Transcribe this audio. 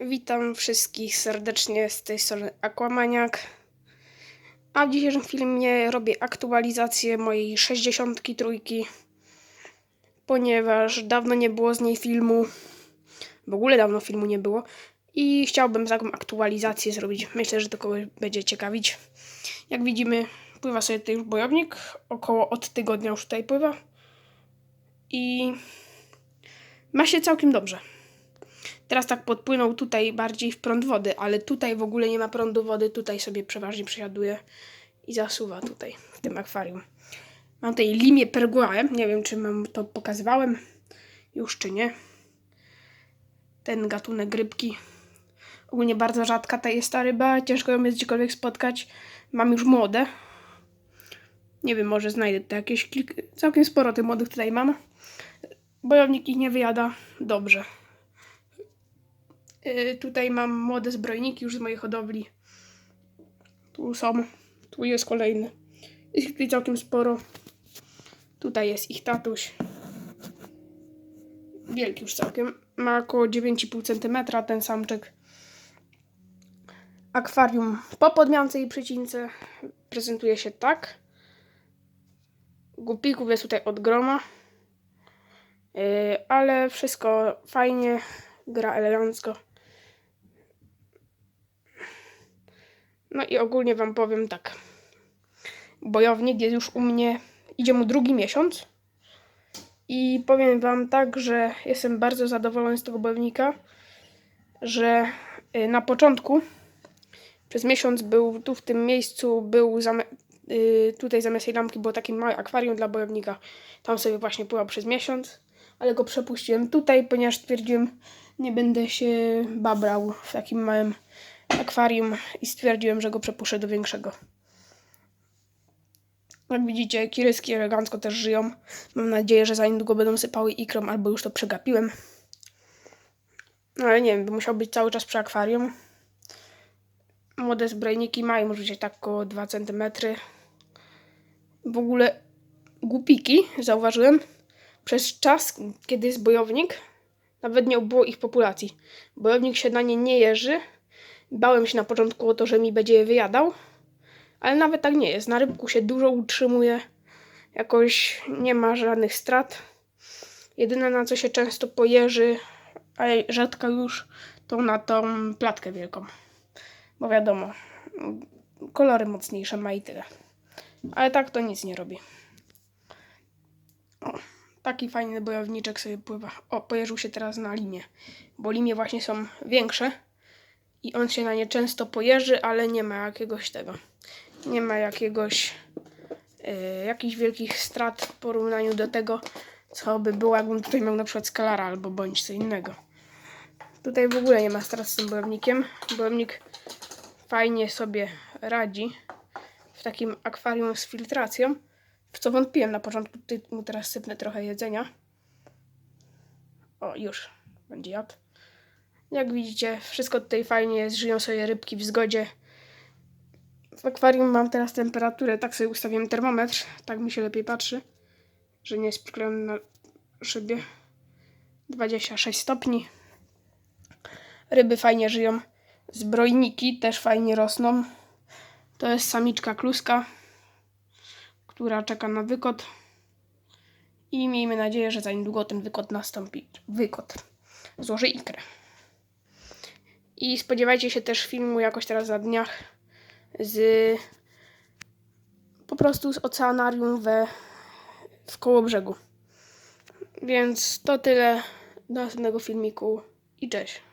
Witam wszystkich serdecznie z tej strony Aquamaniak. A w dzisiejszym filmie robię aktualizację mojej 63, ponieważ dawno nie było z niej filmu. W ogóle dawno filmu nie było. I chciałbym taką aktualizację zrobić. Myślę, że to kogoś będzie ciekawić. Jak widzimy, pływa sobie tutaj już bojownik. Około od tygodnia już tutaj pływa. I ma się całkiem dobrze. Teraz tak podpłynął tutaj bardziej w prąd wody, ale tutaj w ogóle nie ma prądu wody. Tutaj sobie przeważnie przesiaduje i zasuwa tutaj w tym akwarium. Mam tutaj limię perguae. Nie wiem, czy mam to pokazywałem już, czy nie. Ten gatunek rybki. Ogólnie bardzo rzadka ta jest ta ryba. Ciężko ją jest gdziekolwiek spotkać. Mam już młode. Nie wiem, może znajdę tutaj jakieś kilka... Całkiem sporo tych młodych tutaj mam. Bojownik ich nie wyjada dobrze. Yy, tutaj mam młode zbrojniki już z mojej hodowli. Tu są. Tu jest kolejny. Jest tutaj całkiem sporo. Tutaj jest ich tatuś. Wielki już całkiem. Ma około 9,5 cm ten samczyk. Akwarium po podmiance i przycince prezentuje się tak. Gupików jest tutaj od groma. Yy, ale wszystko fajnie, gra elegancko. No i ogólnie Wam powiem tak. Bojownik jest już u mnie, idzie mu drugi miesiąc. I powiem Wam tak, że jestem bardzo zadowolony z tego bojownika, że y, na początku przez miesiąc był tu w tym miejscu, był zam y, tutaj zamiast tej lampki było takie małe akwarium dla bojownika. Tam sobie właśnie pływał przez miesiąc, ale go przepuściłem tutaj, ponieważ stwierdziłem, nie będę się babrał w takim małym akwarium i stwierdziłem, że go przepuszczę do większego. Jak widzicie, kiryski elegancko też żyją. Mam nadzieję, że za niedługo będą sypały ikrą, albo już to przegapiłem. No ale nie wiem, by musiał być cały czas przy akwarium. Młode zbrojniki mają może tak około 2 cm. W ogóle głupiki, zauważyłem, przez czas, kiedy jest bojownik, nawet nie było ich populacji. Bojownik się na nie nie jeży. Bałem się na początku o to, że mi będzie je wyjadał, ale nawet tak nie jest. Na rybku się dużo utrzymuje, jakoś nie ma żadnych strat. Jedyne na co się często pojeży, ale rzadko już, to na tą platkę wielką. Bo wiadomo, kolory mocniejsze ma i tyle. Ale tak to nic nie robi. O, taki fajny bojowniczek sobie pływa. O, pojeżył się teraz na limie, bo limie właśnie są większe i on się na nie często pojeży, ale nie ma jakiegoś tego. Nie ma jakiegoś yy, jakichś wielkich strat w porównaniu do tego, co by było, jakbym tutaj miał na przykład skalara albo bądź co innego. Tutaj w ogóle nie ma strat z tym bojownikiem. Bojownik fajnie sobie radzi w takim akwarium z filtracją, w co wątpiłem na początku. Tutaj mu teraz sypnę trochę jedzenia. O, już będzie jadł. Jak widzicie, wszystko tutaj fajnie jest, żyją sobie rybki w zgodzie. W akwarium mam teraz temperaturę, tak sobie ustawiłem termometr, tak mi się lepiej patrzy, że nie jest przyklejony na szybie. 26 stopni. Ryby fajnie żyją. Zbrojniki też fajnie rosną. To jest samiczka kluska, która czeka na wykot. I miejmy nadzieję, że za niedługo ten wykot nastąpi. Wykot. Złoży ikrę. I spodziewajcie się też filmu jakoś teraz na dniach z po prostu z oceanarium we w koło brzegu. Więc to tyle do następnego filmiku i cześć.